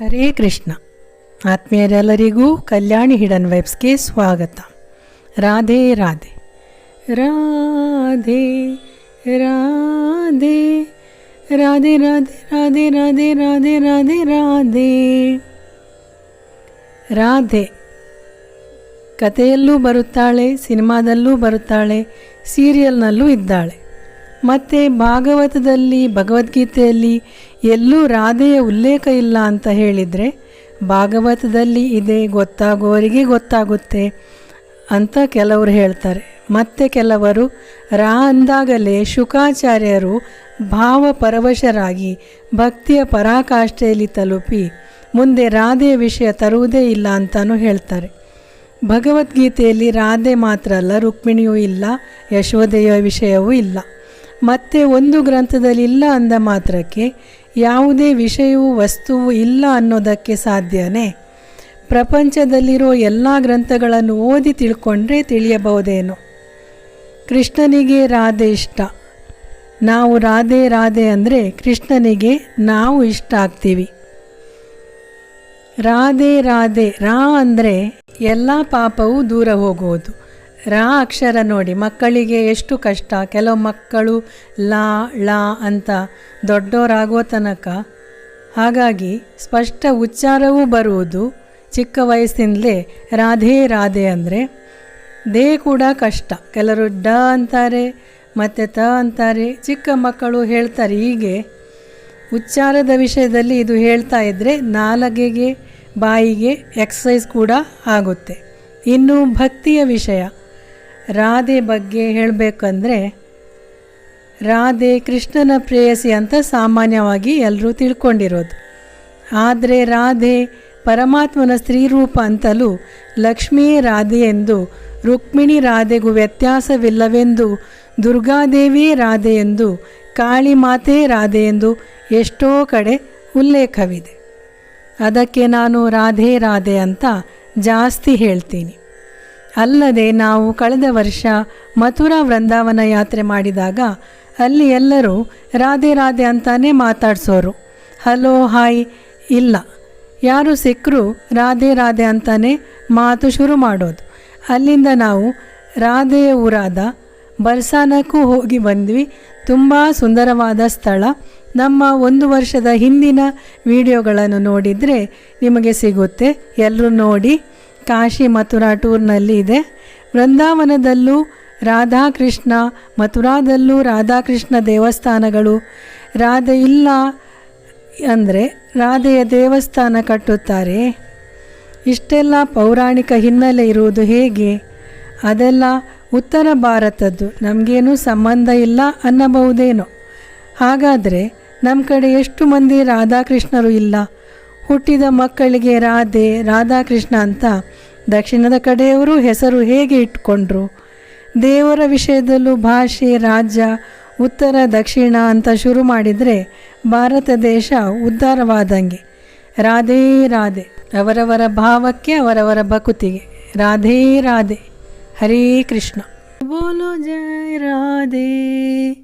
ಹರೇ ಕೃಷ್ಣ. ಆತ್ಮೀಯರೆಲ್ಲರಿಗೂ ಕಲ್ಯಾಣಿ hidden ವೆಬ್ಸ್ಗೆ ಸ್ವಾಗತ. ರಾಧೆ ರಾಧೆ. ರಾಧೆ ರಾಧೆ. ರಾಧೆ ರಾಧೆ ರಾಧೆ ರಾಧೆ ರಾಧೆ ರಾಧೆ ರಾಧೆ. ಕಥೆಯಲ್ಲೂ ಬರುತ್ತಾಳೆ, ಸಿನಿಮಾದಲ್ಲೂ ಬರುತ್ತಾಳೆ, ಸೀರಿಯಲ್ನಲ್ಲೂ ಇದ್ದಾಳೆ. ಮತ್ತು ಭಾಗವತದಲ್ಲಿ, ಭಗವದ್ಗೀತೆಯಲ್ಲಿ ಎಲ್ಲೂ ರಾಧೆಯ ಉಲ್ಲೇಖ ಇಲ್ಲ ಅಂತ ಹೇಳಿದರೆ, ಭಾಗವತದಲ್ಲಿ ಇದೆ ಗೊತ್ತಾಗೋರಿಗೆ ಗೊತ್ತಾಗುತ್ತೆ ಅಂತ ಕೆಲವರು ಹೇಳ್ತಾರೆ. ಮತ್ತೆ ಕೆಲವರು, ರಾ ಅಂದಾಗಲೇ ಶುಕಾಚಾರ್ಯರು ಭಾವಪರವಶರಾಗಿ ಭಕ್ತಿಯ ಪರಾಕಾಷ್ಠೆಯಲ್ಲಿ ತಲುಪಿ ಮುಂದೆ ರಾಧೆಯ ವಿಷಯ ತರುವುದೇ ಇಲ್ಲ ಅಂತಲೂ ಹೇಳ್ತಾರೆ. ಭಗವದ್ಗೀತೆಯಲ್ಲಿ ರಾಧೆ ಮಾತ್ರ ಅಲ್ಲ, ರುಕ್ಮಿಣಿಯೂ ಇಲ್ಲ ಯಶೋದೆಯ ವಿಷಯವೂ ಇಲ್ಲ. ಮತ್ತೆ ಒಂದು ಗ್ರಂಥದಲ್ಲಿ ಇಲ್ಲ ಅಂದ ಮಾತ್ರಕ್ಕೆ ಯಾವುದೇ ವಿಷಯವು ವಸ್ತುವು ಇಲ್ಲ ಅನ್ನೋದಕ್ಕೆ ಸಾಧ್ಯನೇ? ಪ್ರಪಂಚದಲ್ಲಿರೋ ಎಲ್ಲ ಗ್ರಂಥಗಳನ್ನು ಓದಿ ತಿಳ್ಕೊಂಡ್ರೆ ತಿಳಿಯಬಹುದೇನು? ಕೃಷ್ಣನಿಗೆ ರಾಧೆ ಇಷ್ಟ. ನಾವು ರಾಧೆ ರಾಧೆ ಅಂದರೆ ಕೃಷ್ಣನಿಗೆ ನಾವು ಇಷ್ಟ ಆಗ್ತೀವಿ. ರಾಧೆ ರಾಧೆ ರಾ ಅಂದರೆ ಎಲ್ಲ ಪಾಪವೂ ದೂರ ಹೋಗುವುದು. ರಾ ಅಕ್ಷರ ನೋಡಿ, ಮಕ್ಕಳಿಗೆ ಎಷ್ಟು ಕಷ್ಟ, ಕೆಲವು ಮಕ್ಕಳು ಲಾ ಲಾ ಅಂತ ದೊಡ್ಡವರಾಗುವ ತನಕ. ಹಾಗಾಗಿ ಸ್ಪಷ್ಟ ಉಚ್ಚಾರವೂ ಬರುವುದು ಚಿಕ್ಕ ವಯಸ್ಸಿನಲ್ಲೇ ರಾಧೆ ರಾಧೆ ಅಂದರೆ. ದೇ ಕೂಡ ಕಷ್ಟ ಕೆಲವರು ಡ ಅಂತಾರೆ, ಮತ್ತು ತ ಅಂತಾರೆ, ಚಿಕ್ಕ ಮಕ್ಕಳು ಹೇಳ್ತಾರೆ ಹೀಗೆ. ಉಚ್ಚಾರದ ವಿಷಯದಲ್ಲಿ ಇದು ಹೇಳ್ತಾ ಇದ್ದರೆ ನಾಲಗೆಗೆ, ಬಾಯಿಗೆ ಎಕ್ಸಸೈಸ್ ಕೂಡ ಆಗುತ್ತೆ. ಇನ್ನು ಭಕ್ತಿಯ ವಿಷಯ ರಾಧೆ ಬಗ್ಗೆ ಹೇಳಬೇಕಂದ್ರೆ, ರಾಧೆ ಕೃಷ್ಣನ ಪ್ರೇಯಸಿ ಅಂತ ಸಾಮಾನ್ಯವಾಗಿ ಎಲ್ಲರೂ ತಿಳ್ಕೊಂಡಿರೋದು. ಆದರೆ ರಾಧೆ ಪರಮಾತ್ಮನ ಸ್ತ್ರೀ ರೂಪ ಅಂತಲೂ ಲಕ್ಷ್ಮೀ ರಾಧೆ ಎಂದು, ರುಕ್ಮಿಣಿ ರಾಧೆಗೂ ವ್ಯತ್ಯಾಸವಿಲ್ಲವೆಂದು, ದುರ್ಗಾದೇವಿ ರಾಧೆ ಎಂದು ಕಾಳಿ ಮಾತೆ ರಾಧೆ ಎಂದು ಎಷ್ಟೋ ಕಡೆ ಉಲ್ಲೇಖವಿದೆ. ಅದಕ್ಕೆ ನಾನು ರಾಧೆ ರಾಧೆ ಅಂತ ಜಾಸ್ತಿ ಹೇಳ್ತೀನಿ. ಅಲ್ಲದೆ ನಾವು ಕಳೆದ ವರ್ಷ ಮಥುರಾ ವೃಂದಾವನ ಯಾತ್ರೆ ಮಾಡಿದಾಗ ಅಲ್ಲಿ ಎಲ್ಲರೂ ರಾಧೆ ರಾಧೆ ಅಂತಾನೆ ಮಾತಾಡ್ಸೋರು. ಹಲೋ, ಹಾಯ್, ಇಲ್ಲ. ಯಾರು ಸಿಕ್ಕರೂ ರಾಧೆ ರಾಧೆ ಅಂತಾನೆ ಮಾತು ಶುರು ಮಾಡೋದು. ಅಲ್ಲಿಂದ ನಾವು ರಾಧೆಯ ಊರಾದ ಬರ್ಸಾನಕ್ಕೂ ಹೋಗಿ ಬಂದ್ವಿ. ತುಂಬ ಸುಂದರವಾದ ಸ್ಥಳ. ನಮ್ಮ ಒಂದು ವರ್ಷದ ಹಿಂದಿನ ವಿಡಿಯೋಗಳನ್ನು ನೋಡಿದರೆ ನಿಮಗೆ ಸಿಗುತ್ತೆ. ಎಲ್ಲರೂ ನೋಡಿ. ಕಾಶಿ ಮಥುರಾ ಟೂರ್ನಲ್ಲಿ ಇದೆ. ವೃಂದಾವನದಲ್ಲೂ ರಾಧಾಕೃಷ್ಣ, ಮಥುರಾದಲ್ಲೂ ರಾಧಾಕೃಷ್ಣ ದೇವಸ್ಥಾನಗಳು. ರಾಧೆ ಇಲ್ಲ ಅಂದರೆ ರಾಧೆಯ ದೇವಸ್ಥಾನ ಕಟ್ಟುತ್ತಾರೆ. ಇಷ್ಟೆಲ್ಲ ಪೌರಾಣಿಕ ಹಿನ್ನೆಲೆ ಇರುವುದು ಹೇಗೆ? ಅದೆಲ್ಲ ಉತ್ತರ ಭಾರತದ್ದು. ನಮಗೇನು ಸಂಬಂಧ ಇಲ್ಲ ಅನ್ನಬಹುದೇನೋ. ಹಾಗಾದರೆ ನಮ್ಮ ಕಡೆ ಎಷ್ಟು ಮಂದಿ ರಾಧಾಕೃಷ್ಣರು ಇಲ್ಲ? ಹುಟ್ಟಿದ ಮಕ್ಕಳಿಗೆ ರಾಧೆ, ರಾಧಾಕೃಷ್ಣ ಅಂತ ದಕ್ಷಿಣದ ಕಡೆಯವರು ಹೆಸರು ಹೇಗೆ ಇಟ್ಕೊಂಡ್ರು? ದೇವರ ವಿಷಯದಲ್ಲೂ ಭಾಷೆ, ರಾಜ್ಯ, ಉತ್ತರ, ದಕ್ಷಿಣ ಅಂತ ಶುರು ಮಾಡಿದರೆ ಭಾರತ ದೇಶ ಉದ್ಧಾರವಾದಂಗೆ. ರಾಧೇ ರಾಧೆ, ಅವರವರ ಭಾವಕ್ಕೆ, ಅವರವರ ಬಕುತಿಗೆ ರಾಧೇ ರಾಧೆ, ಹರೇ ಕೃಷ್ಣ. ಬೋಲೋ ಜಯ ರಾಧೆ.